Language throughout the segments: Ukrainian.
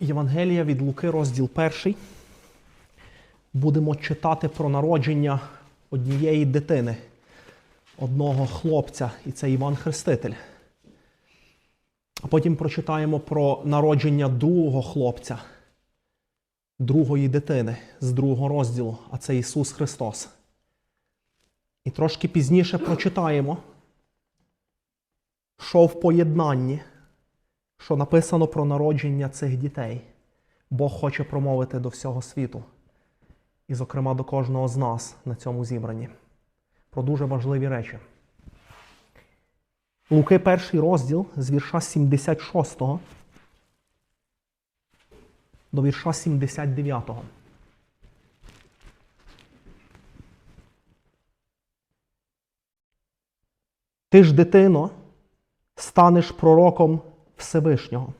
Євангелія від Луки, розділ 1. Будемо читати про народження однієї дитини, одного хлопця, і це Іван Хреститель. А потім прочитаємо про народження другого хлопця, другої дитини з другого розділу, а це Ісус Христос. І трошки пізніше прочитаємо, що в поєднанні що написано про народження цих дітей. Бог хоче промовити до всього світу, і, зокрема, до кожного з нас на цьому зібранні. Про дуже важливі речі. Луки, перший розділ з вірша 76 до вірша 79. Ти ж, дитино, станеш пророком Всевишнього,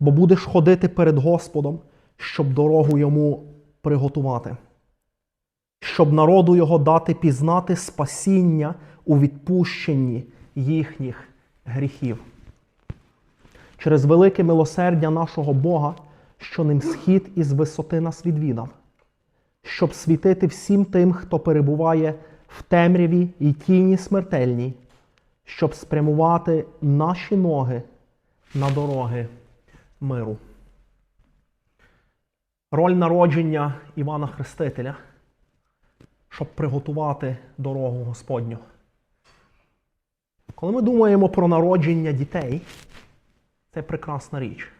бо будеш ходити перед Господом, щоб дорогу йому приготувати, щоб народу його дати пізнати спасіння у відпущенні їхніх гріхів. Через велике милосердя нашого Бога, що ним схід із висоти нас відвідав, щоб світити всім тим, хто перебуває в темряві і тіні смертельній, щоб спрямувати наші ноги на дороги миру. Роль народження Івана Хрестителя, щоб приготувати дорогу Господню. Коли ми думаємо про народження дітей, це прекрасна річ.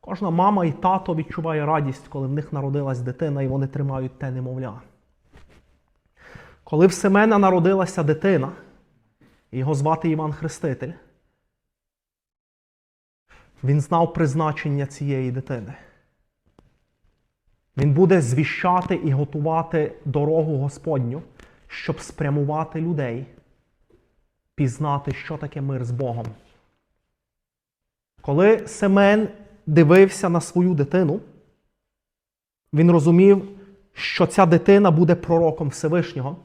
Кожна мама і тато відчуває радість, коли в них народилась дитина і вони тримають те немовля. Коли в Семена народилася дитина, його звати Іван Хреститель, він знав призначення цієї дитини. Він буде звіщати і готувати дорогу Господню, щоб спрямувати людей, пізнати, що таке мир з Богом. Коли Семен дивився на свою дитину, він розумів, що ця дитина буде пророком Всевишнього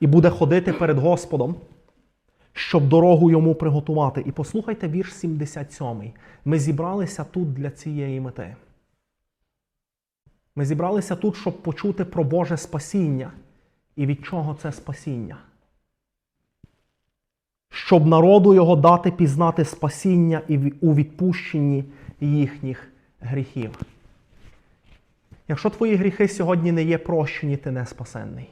і буде ходити перед Господом щоб дорогу йому приготувати. І послухайте вірш 77. Ми зібралися тут для цієї мети. Ми зібралися тут, щоб почути про Боже спасіння і від чого це спасіння. Щоб народу його дати пізнати спасіння і у відпущенні їхніх гріхів. Якщо твої гріхи сьогодні не є прощені, ти не спасенний.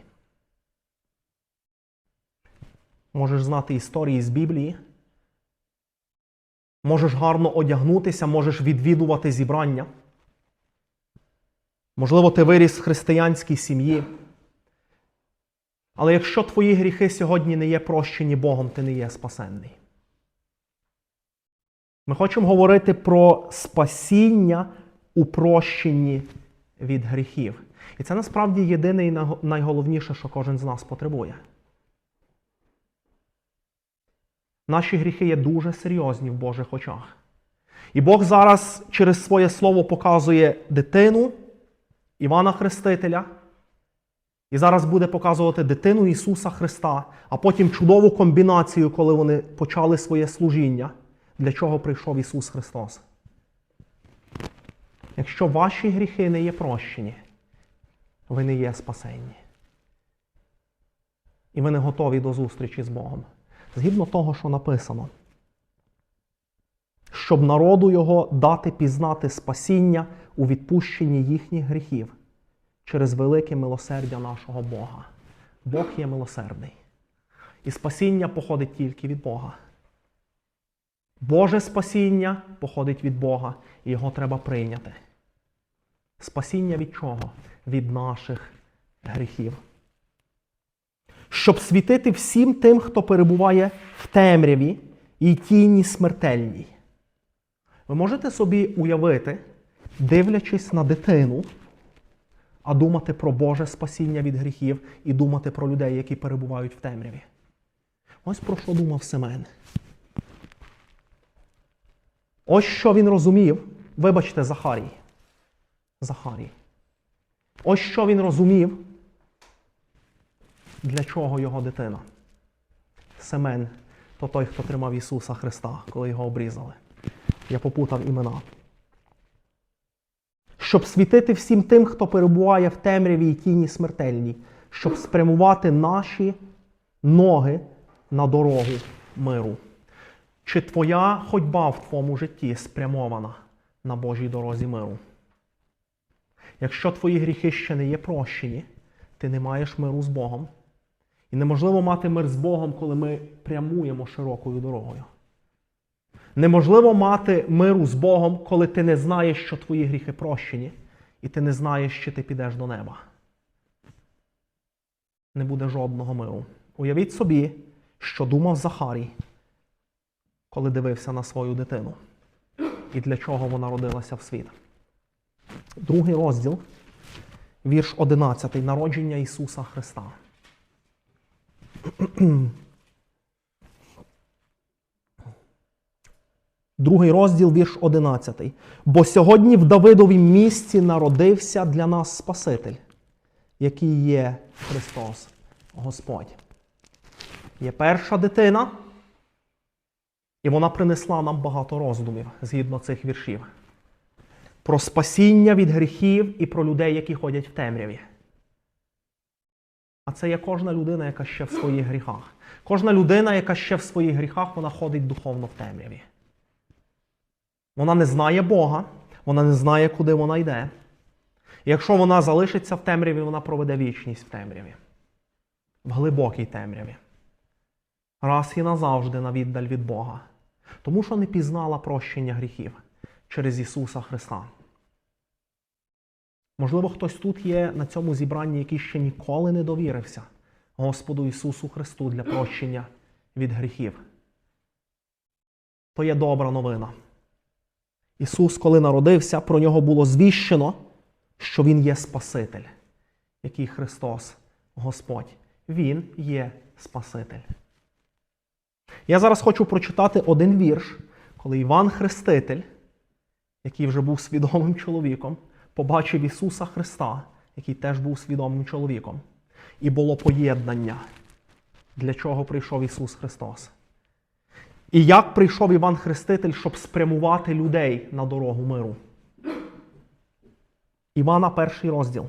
Можеш знати історії з Біблії. Можеш гарно одягнутися, можеш відвідувати зібрання. Можливо, ти виріс в християнській сім'ї. Але якщо твої гріхи сьогодні не є прощені Богом, ти не є спасенний. Ми хочемо говорити про спасіння у прощенні від гріхів. І це насправді єдине і найголовніше, що кожен з нас потребує. Наші гріхи є дуже серйозні в Божих очах. І Бог зараз через своє слово показує дитину Івана Хрестителя. І зараз буде показувати дитину Ісуса Христа, а потім чудову комбінацію, коли вони почали своє служіння, для чого прийшов Ісус Христос. Якщо ваші гріхи не є прощені, ви не є спасенні. І ви не готові до зустрічі з Богом згідно того, що написано, щоб народу його дати пізнати спасіння у відпущенні їхніх гріхів через велике милосердя нашого Бога. Бог є милосердний. І спасіння походить тільки від Бога. Боже спасіння походить від Бога, і його треба прийняти. Спасіння від чого? Від наших гріхів щоб світити всім тим, хто перебуває в темряві і тіні смертельній. Ви можете собі уявити, дивлячись на дитину, а думати про Боже спасіння від гріхів і думати про людей, які перебувають в темряві. Ось про що думав Семен. Ось що він розумів. Вибачте, Захарій. Захарій. Ось що він розумів для чого його дитина? Семен то той, хто тримав Ісуса Христа, коли його обрізали. Я попутав імена. Щоб світити всім тим, хто перебуває в темряві і тіні смертельній, щоб спрямувати наші ноги на дорогу миру. Чи твоя ходьба в твоєму житті спрямована на Божій дорозі миру? Якщо твої гріхи ще не є прощені, ти не маєш миру з Богом. І неможливо мати мир з Богом, коли ми прямуємо широкою дорогою. Неможливо мати миру з Богом, коли ти не знаєш, що твої гріхи прощені, і ти не знаєш, чи ти підеш до неба. Не буде жодного миру. Уявіть собі, що думав Захарій, коли дивився на свою дитину, і для чого вона родилася в світ. Другий розділ, вірш 11. Народження Ісуса Христа. Другий розділ, вірш 11. Бо сьогодні в Давидовім місті народився для нас Спаситель, який є Христос Господь. Є перша дитина, і вона принесла нам багато роздумів згідно цих віршів. Про спасіння від гріхів і про людей, які ходять в темряві. А це є кожна людина, яка ще в своїх гріхах. Кожна людина, яка ще в своїх гріхах, вона ходить духовно в темряві. Вона не знає Бога, вона не знає, куди вона йде. І якщо вона залишиться в темряві, вона проведе вічність в темряві, в глибокій темряві. Раз і назавжди на віддаль від Бога. Тому що не пізнала прощення гріхів через Ісуса Христа. Можливо, хтось тут є на цьому зібранні, який ще ніколи не довірився Господу Ісусу Христу для прощення від гріхів. То є добра новина. Ісус, коли народився, про нього було звіщено, що Він є Спаситель, який Христос Господь. Він є Спаситель. Я зараз хочу прочитати один вірш, коли Іван Хреститель, який вже був свідомим чоловіком, побачив Ісуса Христа, який теж був свідомим чоловіком. І було поєднання, для чого прийшов Ісус Христос. І як прийшов Іван Хреститель, щоб спрямувати людей на дорогу миру? Івана перший розділ.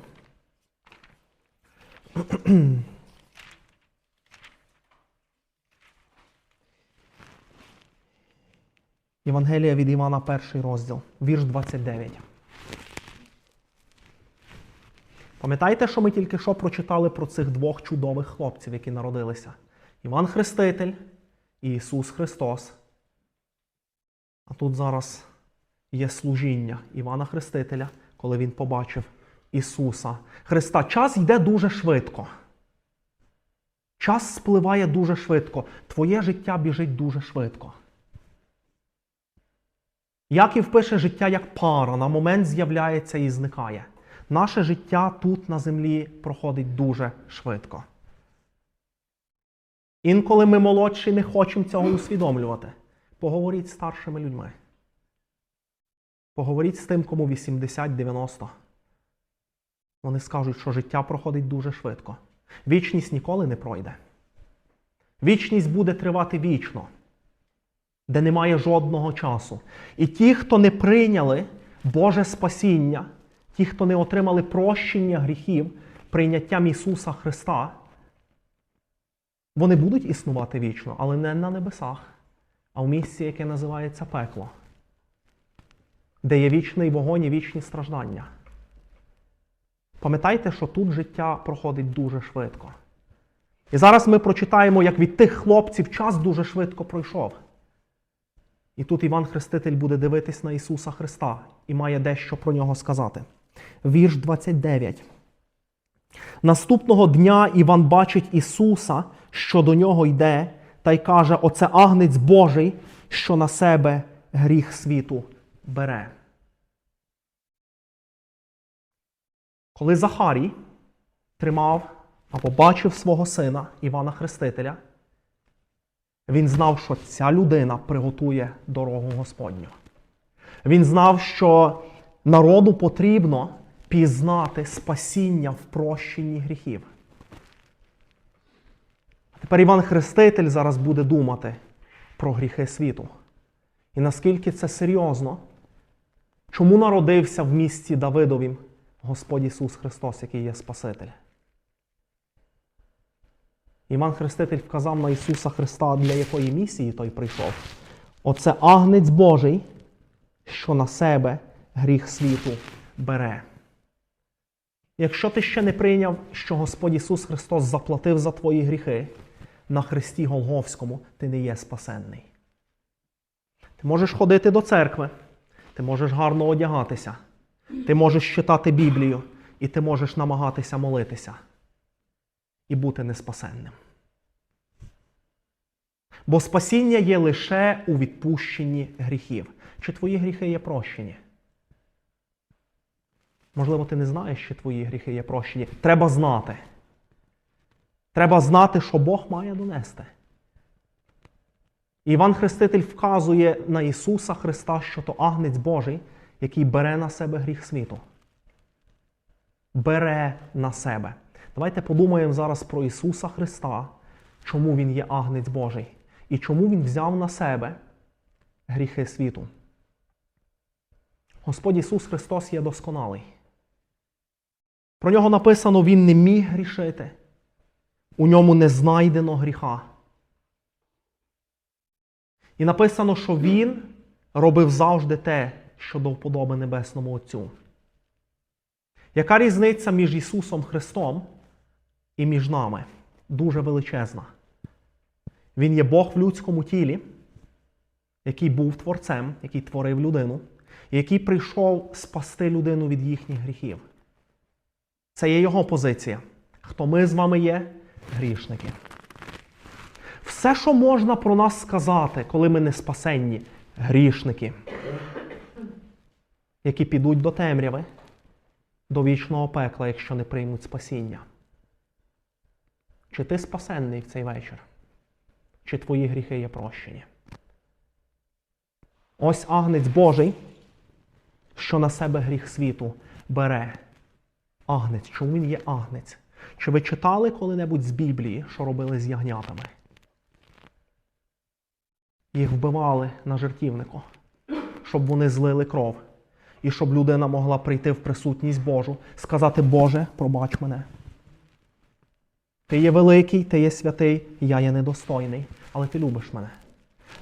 Євангелія від Івана перший розділ, вірш 29. Пам'ятаєте, що ми тільки що прочитали про цих двох чудових хлопців, які народилися? Іван Хреститель і Ісус Христос. А тут зараз є служіння Івана Хрестителя, коли він побачив Ісуса Христа. Час йде дуже швидко. Час спливає дуже швидко. Твоє життя біжить дуже швидко. Яків пише життя як пара, на момент з'являється і зникає. Наше життя тут на землі проходить дуже швидко. Інколи ми молодші не хочемо цього усвідомлювати. Поговоріть з старшими людьми. Поговоріть з тим, кому 80-90. Вони скажуть, що життя проходить дуже швидко. Вічність ніколи не пройде. Вічність буде тривати вічно, де немає жодного часу. І ті, хто не прийняли Боже спасіння, ті, хто не отримали прощення гріхів прийняттям Ісуса Христа, вони будуть існувати вічно, але не на небесах, а в місці, яке називається пекло, де є вічний вогонь і вічні страждання. Пам'ятайте, що тут життя проходить дуже швидко. І зараз ми прочитаємо, як від тих хлопців час дуже швидко пройшов. І тут Іван Хреститель буде дивитись на Ісуса Христа і має дещо про нього сказати. Вірш 29. Наступного дня Іван бачить Ісуса, що до нього йде, та й каже: Оце агнець Божий, що на себе гріх світу бере. Коли Захарій тримав або бачив свого сина Івана Хрестителя, він знав, що ця людина приготує дорогу Господню. Він знав, що народу потрібно пізнати спасіння в прощенні гріхів. Тепер Іван Хреститель зараз буде думати про гріхи світу. І наскільки це серйозно, чому народився в місті Давидовім Господь Ісус Христос, який є Спаситель? Іван Хреститель вказав на Ісуса Христа, для якої місії той прийшов. Оце агнець Божий, що на себе гріх світу бере. Якщо ти ще не прийняв, що Господь Ісус Христос заплатив за твої гріхи на Христі Голговському, ти не є спасенний. Ти можеш ходити до церкви, ти можеш гарно одягатися, ти можеш читати Біблію, і ти можеш намагатися молитися і бути неспасенним. Бо спасіння є лише у відпущенні гріхів. Чи твої гріхи є прощені? Можливо, ти не знаєш, що твої гріхи є прощені. Треба знати. Треба знати, що Бог має донести. Іван Хреститель вказує на Ісуса Христа, що то агнець Божий, який бере на себе гріх світу. Бере на себе. Давайте подумаємо зараз про Ісуса Христа, чому Він є агнець Божий і чому Він взяв на себе гріхи світу. Господь Ісус Христос є досконалий. Про нього написано, Він не міг грішити. У ньому не знайдено гріха. І написано, що Він робив завжди те, що до вподоби Небесному Отцю. Яка різниця між Ісусом Христом і між нами? Дуже величезна. Він є Бог в людському тілі, який був творцем, який творив людину, і який прийшов спасти людину від їхніх гріхів. Це є його позиція. Хто ми з вами є? Грішники. Все, що можна про нас сказати, коли ми не спасенні, грішники, які підуть до темряви, до вічного пекла, якщо не приймуть спасіння. Чи ти спасенний в цей вечір? Чи твої гріхи є прощені? Ось агнець Божий, що на себе гріх світу бере. Агнець. Чому він є агнець? Чи ви читали коли-небудь з Біблії, що робили з ягнятами? Їх вбивали на жертівнику, щоб вони злили кров. І щоб людина могла прийти в присутність Божу, сказати, Боже, пробач мене. Ти є великий, ти є святий, я є недостойний, але ти любиш мене.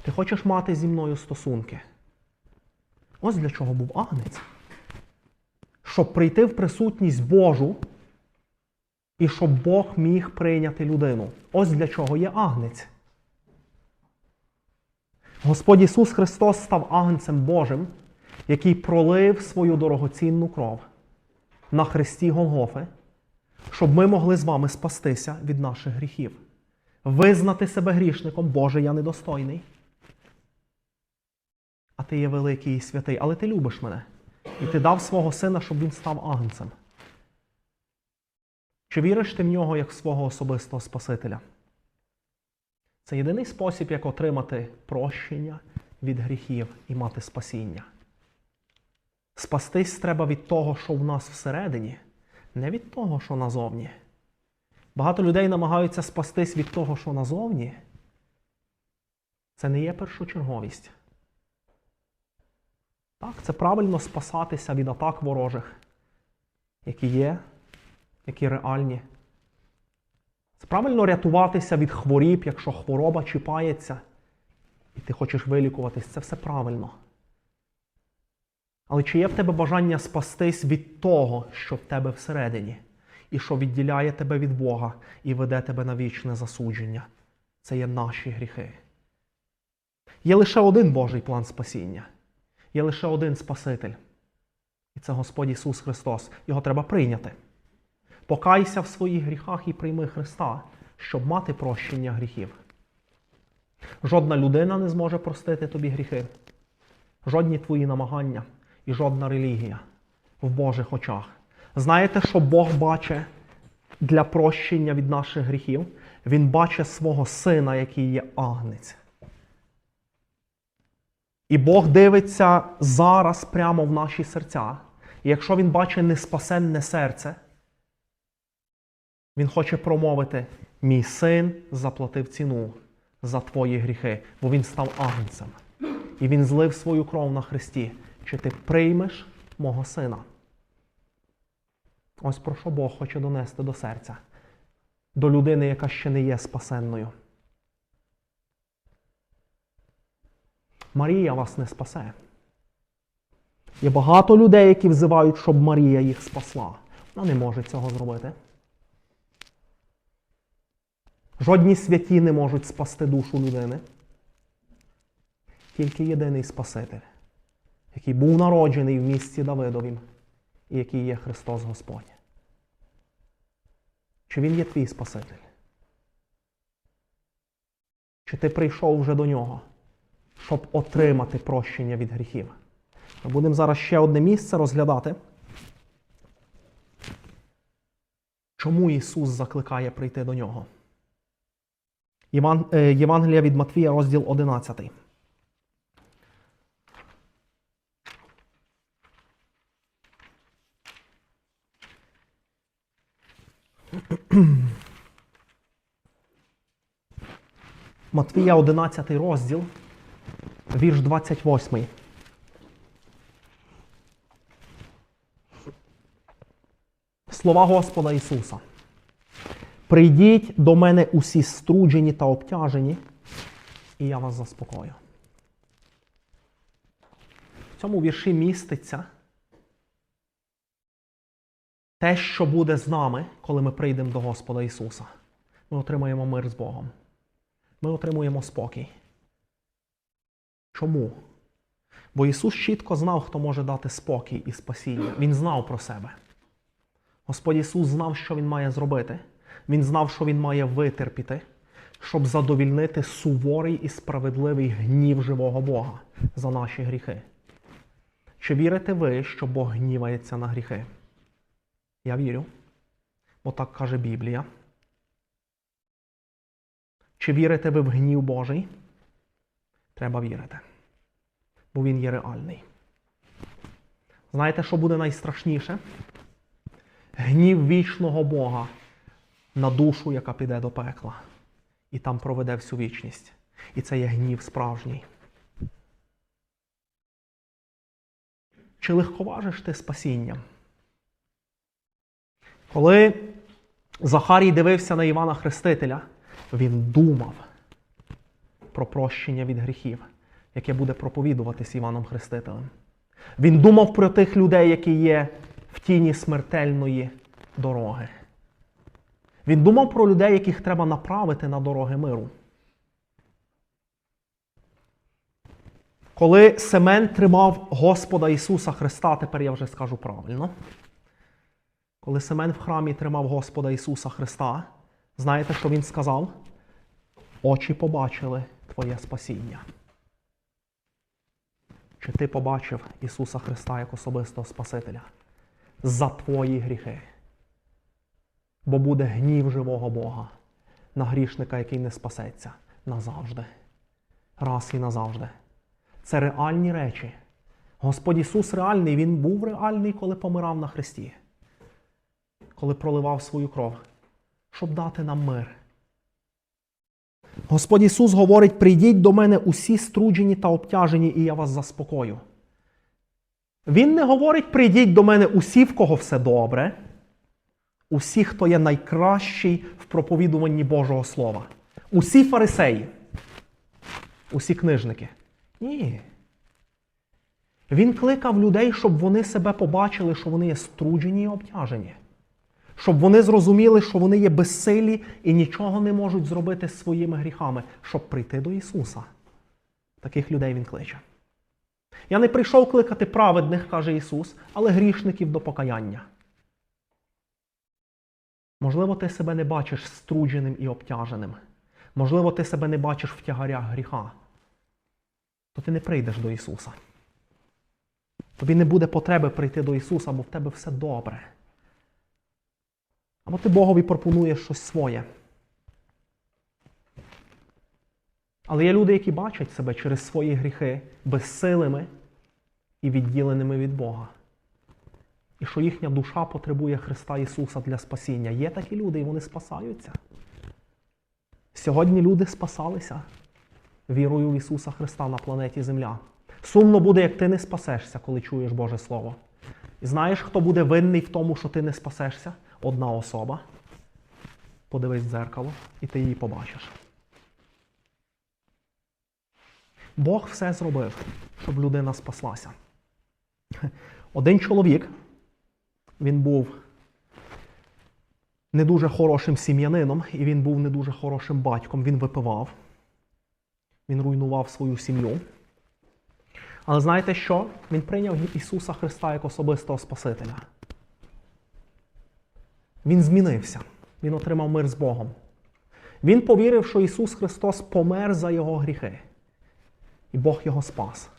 Ти хочеш мати зі мною стосунки. Ось для чого був агнець. Щоб прийти в присутність Божу і щоб Бог міг прийняти людину. Ось для чого є агнець. Господь Ісус Христос став агнцем Божим, який пролив свою дорогоцінну кров на хресті Голгофи, щоб ми могли з вами спастися від наших гріхів, визнати себе грішником, Боже, я недостойний. А ти є великий і святий, але ти любиш мене. І ти дав свого сина, щоб він став агнцем. Чи віриш ти в нього як в свого особистого Спасителя? Це єдиний спосіб, як отримати прощення від гріхів і мати спасіння. Спастись треба від того, що в нас всередині, не від того, що назовні. Багато людей намагаються спастись від того, що назовні. Це не є першочерговість. Так, це правильно спасатися від атак ворожих, які є, які реальні. Це правильно рятуватися від хворіб, якщо хвороба чіпається, і ти хочеш вилікуватись, це все правильно. Але чи є в тебе бажання спастись від того, що в тебе всередині, і що відділяє тебе від Бога і веде тебе на вічне засудження? Це є наші гріхи. Є лише один Божий план спасіння. Є лише один Спаситель. І це Господь Ісус Христос. Його треба прийняти. Покайся в своїх гріхах і прийми Христа, щоб мати прощення гріхів. Жодна людина не зможе простити тобі гріхи, жодні твої намагання і жодна релігія в Божих очах. Знаєте, що Бог бачить для прощення від наших гріхів? Він бачить свого сина, який є агнець. І Бог дивиться зараз прямо в наші серця. І якщо він бачить неспасенне серце, він хоче промовити: мій син заплатив ціну за твої гріхи, бо він став агнцем. і Він злив свою кров на Христі. Чи ти приймеш мого сина? Ось про що Бог хоче донести до серця, до людини, яка ще не є спасенною. Марія вас не спасе. Є багато людей, які взивають, щоб Марія їх спасла. Вона не може цього зробити. Жодні святі не можуть спасти душу людини. Тільки єдиний Спаситель, який був народжений в місті Давидовім і який є Христос Господь. Чи Він є твій Спаситель? Чи ти прийшов вже до нього, щоб отримати прощення від гріхів? Ми будемо зараз ще одне місце розглядати. Чому Ісус закликає прийти до нього? Єван... е, Євангелія від Матвія, розділ 11. Матвія 11 розділ, вірш 28. Слова Господа Ісуса. Прийдіть до мене усі струджені та обтяжені, і я вас заспокою. В цьому вірші міститься те, що буде з нами, коли ми прийдемо до Господа Ісуса. Ми отримаємо мир з Богом. Ми отримуємо спокій. Чому? Бо Ісус чітко знав, хто може дати спокій і спасіння. Він знав про себе. Господь Ісус знав, що Він має зробити. Він знав, що Він має витерпіти, щоб задовільнити суворий і справедливий гнів живого Бога за наші гріхи. Чи вірите ви, що Бог гнівається на гріхи? Я вірю, бо так каже Біблія. Чи вірите ви в гнів Божий? Треба вірити, бо він є реальний. Знаєте, що буде найстрашніше? Гнів вічного Бога на душу, яка піде до пекла, і там проведе всю вічність. І це є гнів справжній. Чи легковажиш ти спасінням? Коли Захарій дивився на Івана Хрестителя, він думав про прощення від гріхів, яке буде проповідуватись Іваном Хрестителем. Він думав про тих людей, які є в тіні смертельної дороги. Він думав про людей, яких треба направити на дороги миру. Коли Семен тримав Господа Ісуса Христа, тепер я вже скажу правильно. Коли Семен в храмі тримав Господа Ісуса Христа, знаєте, що він сказав? Очі побачили Твоє спасіння. Чи ти побачив Ісуса Христа як особистого Спасителя? За твої гріхи. Бо буде гнів живого Бога на грішника, який не спасеться назавжди. Раз і назавжди. Це реальні речі. Господь Ісус реальний, Він був реальний, коли помирав на Христі, коли проливав свою кров, щоб дати нам мир. Господь Ісус говорить: прийдіть до мене усі струджені та обтяжені, і я вас заспокою. Він не говорить, прийдіть до мене усі, в кого все добре, усі, хто є найкращий в проповідуванні Божого Слова. Усі фарисеї, усі книжники. Ні. Він кликав людей, щоб вони себе побачили, що вони є струджені і обтяжені. Щоб вони зрозуміли, що вони є безсилі і нічого не можуть зробити своїми гріхами, щоб прийти до Ісуса. Таких людей Він кличе. Я не прийшов кликати праведних, каже Ісус, але грішників до покаяння. Можливо, ти себе не бачиш струдженим і обтяженим. Можливо, ти себе не бачиш в тягарях гріха. То ти не прийдеш до Ісуса. Тобі не буде потреби прийти до Ісуса, бо в тебе все добре. Або ти Богові пропонуєш щось своє. Але є люди, які бачать себе через свої гріхи безсилими і відділеними від Бога. І що їхня душа потребує Христа Ісуса для спасіння. Є такі люди, і вони спасаються. Сьогодні люди спасалися вірою в Ісуса Христа на планеті Земля. Сумно буде, як ти не спасешся, коли чуєш Боже Слово. І знаєш, хто буде винний в тому, що ти не спасешся? Одна особа. Подивись в дзеркало, і ти її побачиш. Бог все зробив, щоб людина спаслася. Один чоловік, він був не дуже хорошим сім'янином, і він був не дуже хорошим батьком. Він випивав, він руйнував свою сім'ю. Але знаєте що? Він прийняв Ісуса Христа як особистого Спасителя. Він змінився. Він отримав мир з Богом. Він повірив, що Ісус Христос помер за його гріхи. І Бог його спас.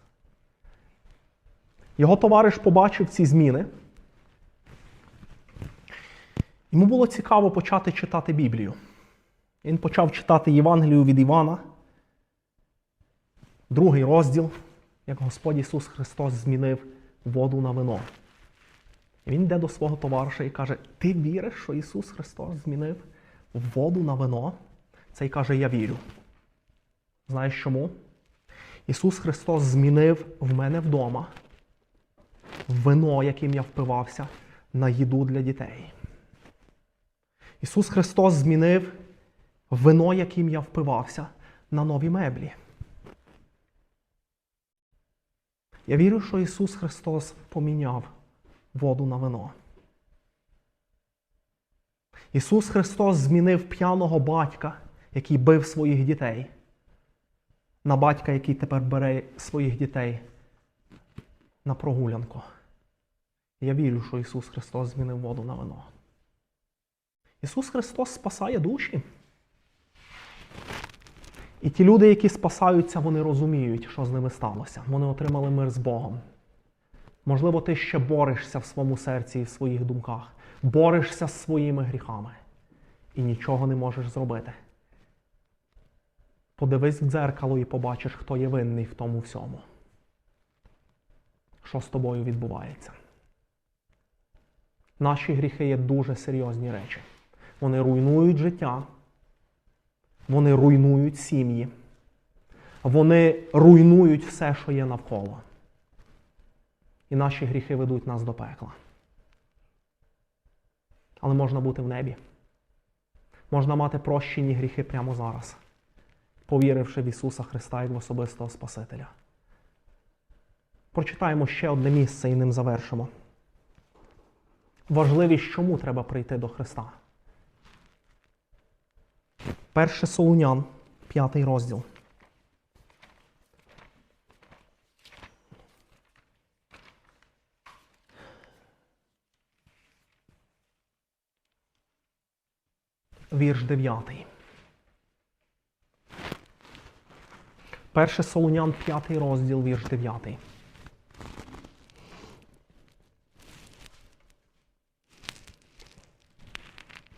Його товариш побачив ці зміни. Йому було цікаво почати читати Біблію. Він почав читати Євангелію від Івана, другий розділ, як Господь Ісус Христос змінив воду на вино. Він йде до свого товариша і каже: Ти віриш, що Ісус Христос змінив воду на вино? Цей каже, я вірю. Знаєш чому? Ісус Христос змінив в мене вдома вино, яким я впивався, на їду для дітей. Ісус Христос змінив вино, яким я впивався, на нові меблі. Я вірю, що Ісус Христос поміняв воду на вино. Ісус Христос змінив п'яного батька, який бив своїх дітей, на батька, який тепер бере своїх дітей на прогулянку. Я вірю, що Ісус Христос змінив воду на вино. Ісус Христос спасає душі. І ті люди, які спасаються, вони розуміють, що з ними сталося. Вони отримали мир з Богом. Можливо, ти ще борешся в своєму серці і в своїх думках, борешся з своїми гріхами і нічого не можеш зробити. Подивись в дзеркало і побачиш, хто є винний в тому всьому. Що з тобою відбувається. Наші гріхи є дуже серйозні речі. Вони руйнують життя, вони руйнують сім'ї, вони руйнують все, що є навколо. І наші гріхи ведуть нас до пекла. Але можна бути в небі. Можна мати прощені гріхи прямо зараз, повіривши в Ісуса Христа як в особистого Спасителя. Прочитаємо ще одне місце і ним завершимо. Важливість, чому треба прийти до Христа. Перше Солунян, п'ятий розділ. Вірш 9. Перше Солунян, п'ятий розділ, вірш 9.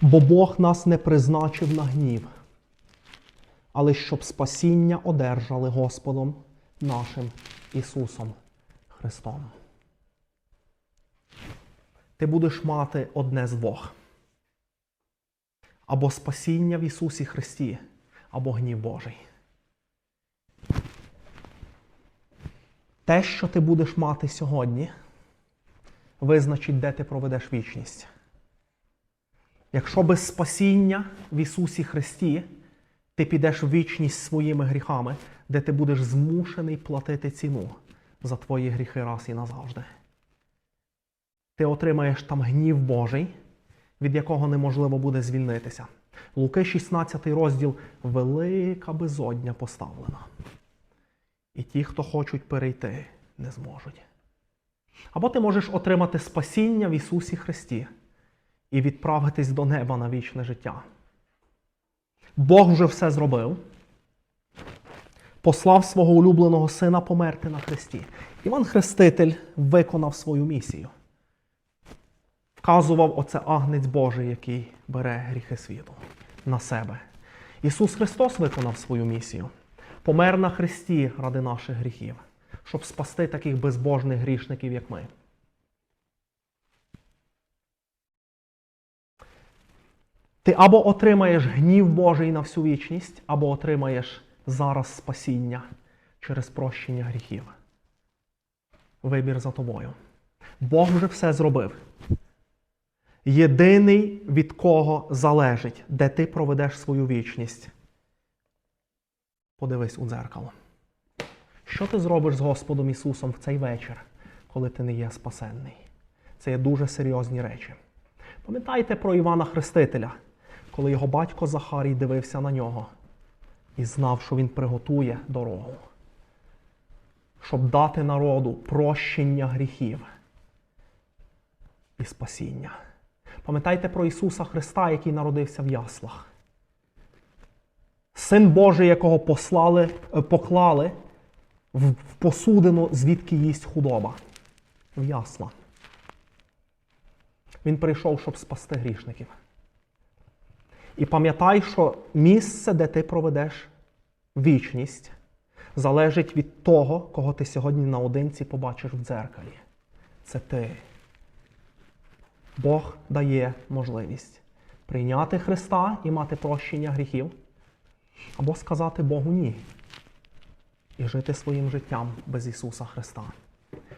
Бо Бог нас не призначив на гнів, але щоб спасіння одержали Господом нашим Ісусом Христом. Ти будеш мати одне з двох. Або спасіння в Ісусі Христі, або гнів Божий. Те, що ти будеш мати сьогодні, визначить, де ти проведеш вічність. Якщо без спасіння в Ісусі Христі ти підеш в вічність своїми гріхами, де ти будеш змушений платити ціну за твої гріхи раз і назавжди. Ти отримаєш там гнів Божий, від якого неможливо буде звільнитися. Луки 16 розділ велика безодня поставлена. І ті, хто хочуть перейти, не зможуть. Або ти можеш отримати спасіння в Ісусі Христі і відправитись до неба на вічне життя. Бог вже все зробив. Послав свого улюбленого сина померти на хресті. Іван Хреститель виконав свою місію. Вказував оце агнець Божий, який бере гріхи світу на себе. Ісус Христос виконав свою місію. Помер на хресті ради наших гріхів, щоб спасти таких безбожних грішників, як ми. Ти або отримаєш гнів Божий на всю вічність, або отримаєш зараз спасіння через прощення гріхів. Вибір за тобою. Бог вже все зробив. Єдиний, від кого залежить, де ти проведеш свою вічність. Подивись у дзеркало. Що ти зробиш з Господом Ісусом в цей вечір, коли ти не є спасенний? Це є дуже серйозні речі. Пам'ятайте про Івана Хрестителя, коли його батько Захарій дивився на нього і знав, що він приготує дорогу, щоб дати народу прощення гріхів і спасіння. Пам'ятайте про Ісуса Христа, який народився в яслах. Син Божий, якого послали, е, поклали в посудину, звідки їсть худоба. В ясла. Він прийшов, щоб спасти грішників. І пам'ятай, що місце, де ти проведеш вічність, залежить від того, кого ти сьогодні наодинці побачиш в дзеркалі. Це ти. Бог дає можливість прийняти Христа і мати прощення гріхів, або сказати Богу ні і жити своїм життям без Ісуса Христа.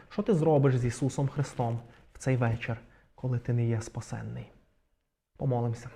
Що ти зробиш з Ісусом Христом в цей вечір, коли ти не є спасенний? Помолимося.